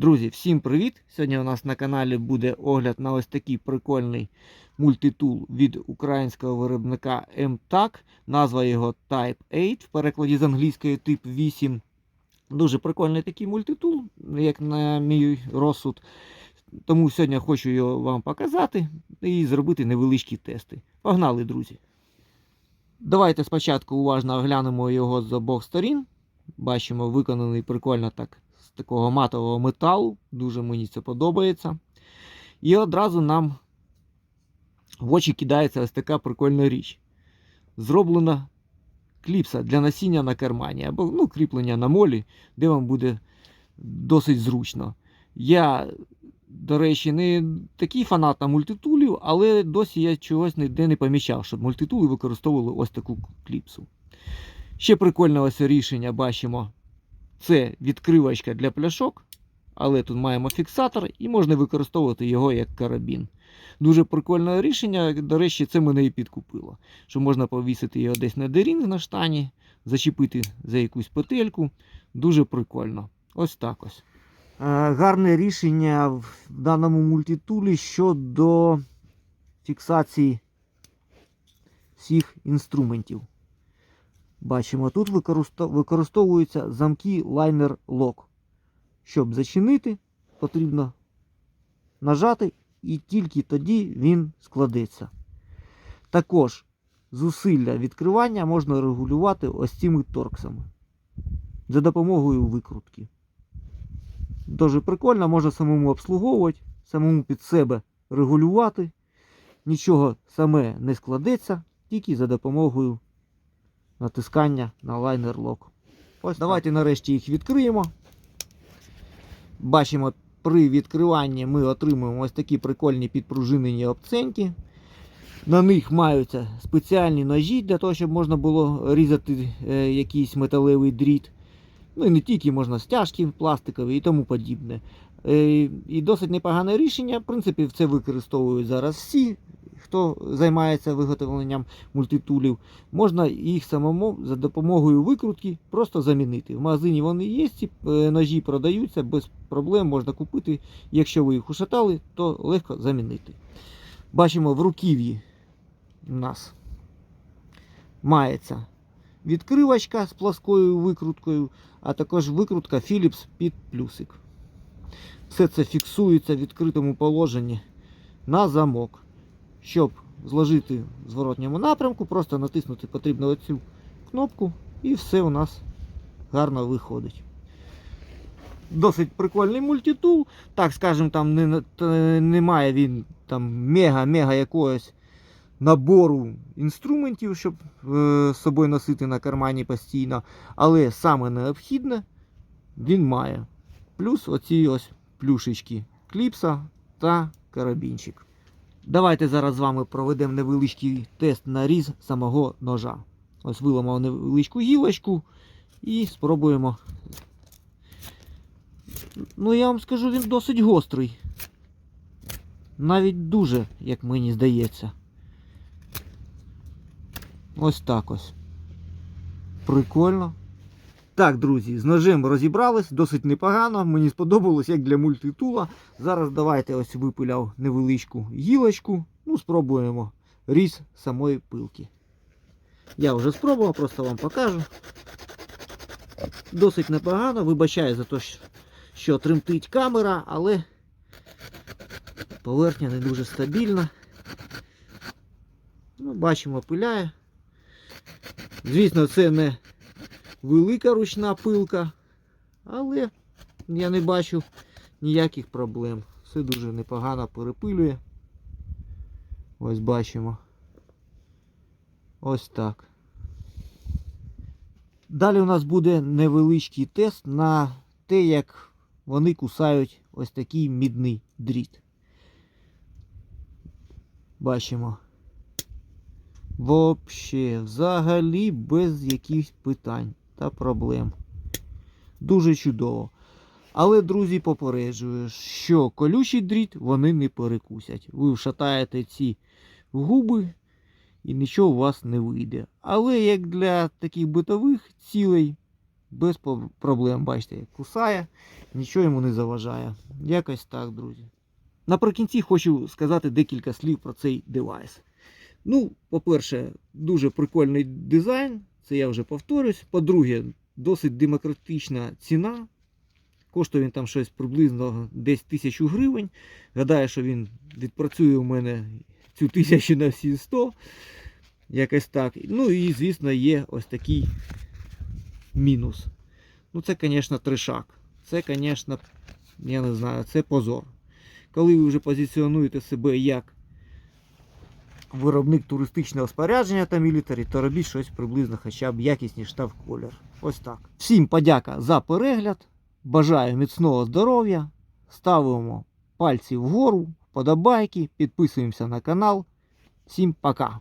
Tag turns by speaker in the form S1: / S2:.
S1: Друзі, всім привіт! Сьогодні у нас на каналі буде огляд на ось такий прикольний мультитул від українського виробника MTAC. Назва його Type 8, в перекладі з англійської тип 8. Дуже прикольний такий мультитул, як на мій розсуд. Тому сьогодні хочу його вам показати і зробити невеличкі тести. Погнали, друзі! Давайте спочатку уважно оглянемо його з обох сторін. Бачимо, виконаний прикольно так з такого матового металу. Дуже мені це подобається. І одразу нам в очі кидається ось така прикольна річ. Зроблена кліпса для носіння на кармані або ну, кріплення на молі, де вам буде досить зручно. Я, до речі, не такий фанат на мультитулів, але досі я чогось ніде не помічав, щоб мультитули використовували ось таку кліпсу. Ще прикольне ось рішення бачимо. Це відкривачка для пляшок, але тут маємо фіксатор і можна використовувати його як карабін. Дуже прикольне рішення. До речі, це мене і підкупило. Що можна повісити його десь на дерінг на штані, зачепити за якусь петельку. Дуже прикольно. Ось так ось. Е, Гарне рішення в даному мультитулі щодо фіксації всіх інструментів. Бачимо, тут використов- використовуються замки Liner Lock. Щоб зачинити, потрібно нажати, і тільки тоді він складеться. Також зусилля відкривання можна регулювати ось цими торксами за допомогою викрутки. Дуже прикольно, можна самому обслуговувати, самому під себе регулювати. Нічого саме не складеться, тільки за допомогою натискання на лайнер лок. Ось Давайте нарешті їх відкриємо. Бачимо, при відкриванні ми отримуємо ось такі прикольні підпружинені обценьки. На них маються спеціальні ножі для того, щоб можна було різати е, якийсь металевий дріт. Ну і не тільки можна стяжки пластикові і тому подібне. Е, і досить непогане рішення. В принципі, це використовують зараз всі, хто займається виготовленням мультитулів. Можна їх самому за допомогою викрутки просто замінити. В магазині вони є, ці е, ножі продаються без проблем, можна купити. Якщо ви їх ушатали, то легко замінити. Бачимо, в руків'ї у нас мається відкривачка з плоскою викруткою, а також викрутка Philips під плюсик. Все це фіксується в відкритому положенні на замок. Щоб зложити в зворотньому напрямку, просто натиснути потрібно оцю кнопку і все у нас гарно виходить. Досить прикольний мультитул. Так скажем, там не, немає він там мега-мега якогось набору інструментів, щоб е, з собою носити на кармані постійно. Але саме необхідне він має. Плюс оці ось плюшечки кліпса та карабінчик. Давайте зараз з вами проведемо невеличкий тест на різ самого ножа. Ось виламав невеличку гілочку і спробуємо. Ну, я вам скажу, він досить гострий. Навіть дуже, як мені здається. Ось так ось. Прикольно. Так, друзі, з ножем розібрались, досить непогано. Мені сподобалось, як для мультитула. Зараз давайте ось випиляв невеличку гілочку. Ну, спробуємо різ самої пилки. Я вже спробував, просто вам покажу. Досить непогано. Вибачаю за те, що тремтить камера, але поверхня не дуже стабільна. Ну, бачимо, пиляє. Звісно, це не велика ручна пилка, але я не бачу ніяких проблем. Все дуже непогано перепилює. Ось бачимо. Ось так. Далі у нас буде невеличкий тест на те, як вони кусають ось такий мідний дріт. Бачимо. Вообще, взагалі без якихось питань та проблем. Дуже чудово. Але, друзі, попереджую, що колючий дріт вони не перекусять. Ви вшатаєте ці губи і нічого у вас не вийде. Але як для таких битових цілей, без проблем, бачите, як кусає, нічого йому не заважає. Якось так, друзі. Наприкінці хочу сказати декілька слів про цей девайс. Ну, по-перше, дуже прикольний дизайн, це я вже повторюсь. По-друге, досить демократична ціна. Коштує він там щось приблизно десь тисячу гривень. Гадаю, що він відпрацює у мене цю тисячу на всі 100. Якось так. Ну і, звісно, є ось такий мінус. Ну, це, звісно, тришак. Це, звісно, я не знаю, це позор. Коли ви вже позиціонуєте себе як виробник туристичного спорядження та мілітарі, то робіть щось приблизно хоча б якісніше та в колір. Ось так. Всім подяка за перегляд. Бажаю міцного здоров'я. Ставимо пальці вгору, вподобайки, підписуємося на канал. Всім пока!